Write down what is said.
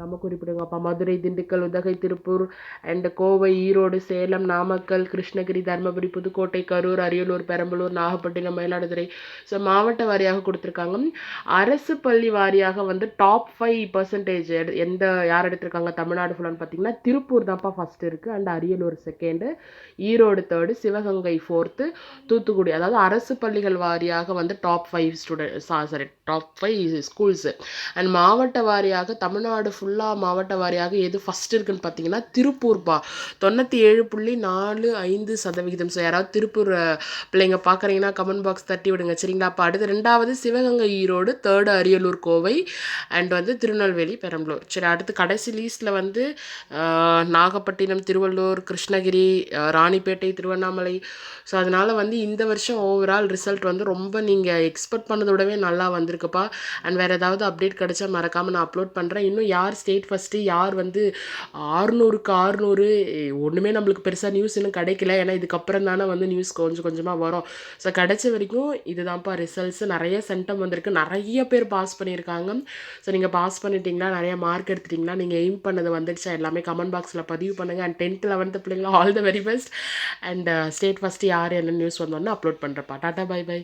மறக்காமல் குறிப்பிடுங்க. அப்போ மதுரை திண்டுக்கல் உதகை திருப்பூர் அண்ட் கோவை ஈரோடு சேலம் நாமக்கல் கிருஷ்ணகிரி தருமபுரி புதுக்கோட்டை கரூர் அரியலூர் பெரம்பலூர் நாகப்பட்டினம் மயிலாடுதுறை. ஸோ மாவட்ட வாரியாக கொடுத்துருக்காங்க. அரசு பள்ளி வாரியாக வந்து டாப் ஃபைவ் பர்சன்டேஜ் எந்த யார் எடுத்திருக்காங்க? தமிழ்நாடு ஃபுல்லான்னு பார்த்தீங்கன்னா திருப்பூர் தான்ப்பா ஃபஸ்ட் இருக்குது and Ariyalur second Erode third Sivaganga fourth Thoothukudi. அதாவது அரசு பள்ளிகள் வாரியாக வந்து top five student sorry top five schools and மாவட்ட வாரியாக தமிழ்நாடு ஃபுல் ஃபுல்லாக மாவட்ட வாரியாக எது ஃபஸ்ட் இருக்குன்னு பார்த்தீங்கன்னா திருப்பூர்ப்பா தொண்ணூற்றி ஏழு புள்ளி நாலு ஐந்து சதவிகிதம். ஸோ யாராவது திருப்பூர் பிள்ளைங்க பார்க்குறீங்கன்னா கமெண்ட் பாக்ஸ் தட்டி விடுங்க. சரிங்களா? அப்போ அடுத்து ரெண்டாவது சிவகங்கை ஈரோடு தேர்டு அரியலூர் கோவை அண்ட் வந்து திருநெல்வேலி பெரம்பலூர். சரி அடுத்து கடைசி லீஸ்ட்டில் வந்து நாகப்பட்டினம் திருவள்ளூர் கிருஷ்ணகிரி ராணிப்பேட்டை திருவண்ணாமலை. ஸோ அதனால் வந்து இந்த வருஷம் ஓவரால் ரிசல்ட் வந்து ரொம்ப நீங்கள் எக்ஸ்பெக்ட் பண்ணதை விடவே நல்லா வந்திருக்குப்பா. அண்ட் வேறு ஏதாவது அப்டேட் கிடச்சா மறக்காமல் நான் அப்லோட் பண்ணுறேன் இன்னும் யார் ஸ்டேட் ஃபஸ்ட்டு யார் வந்து ஆறுநூறுக்கு ஆறுநூறு ஒன்றுமே நம்மளுக்கு பெருசாக நியூஸ் இன்னும் கிடைக்கல. ஏன்னா இதுக்கப்புறம் தானே வந்து நியூஸ் கொஞ்சம் கொஞ்சமாக வரும். ஸோ கிடைச்ச வரைக்கும் இதுதான்ப்பா ரிசல்ட்ஸ் நிறைய சென்டம் வந்திருக்கு. நிறைய பேர் பாஸ் பண்ணியிருக்காங்க. ஸோ நீங்கள் பாஸ் பண்ணிட்டீங்கன்னா நிறைய மார்க் எடுத்துட்டிங்கன்னா நீங்கள் எய்ம் பண்ணது வந்துடுச்சா எல்லாமே கமெண்ட் பாக்ஸில் பதிவு பண்ணுங்கள் அண்ட் டென்த் லெவன்த்து பிள்ளைங்களா all the very best and state first யார் என்ன நியூஸ் வந்தோன்னு அப்லோட் பண்ணுறப்பா டாட்டா பை பை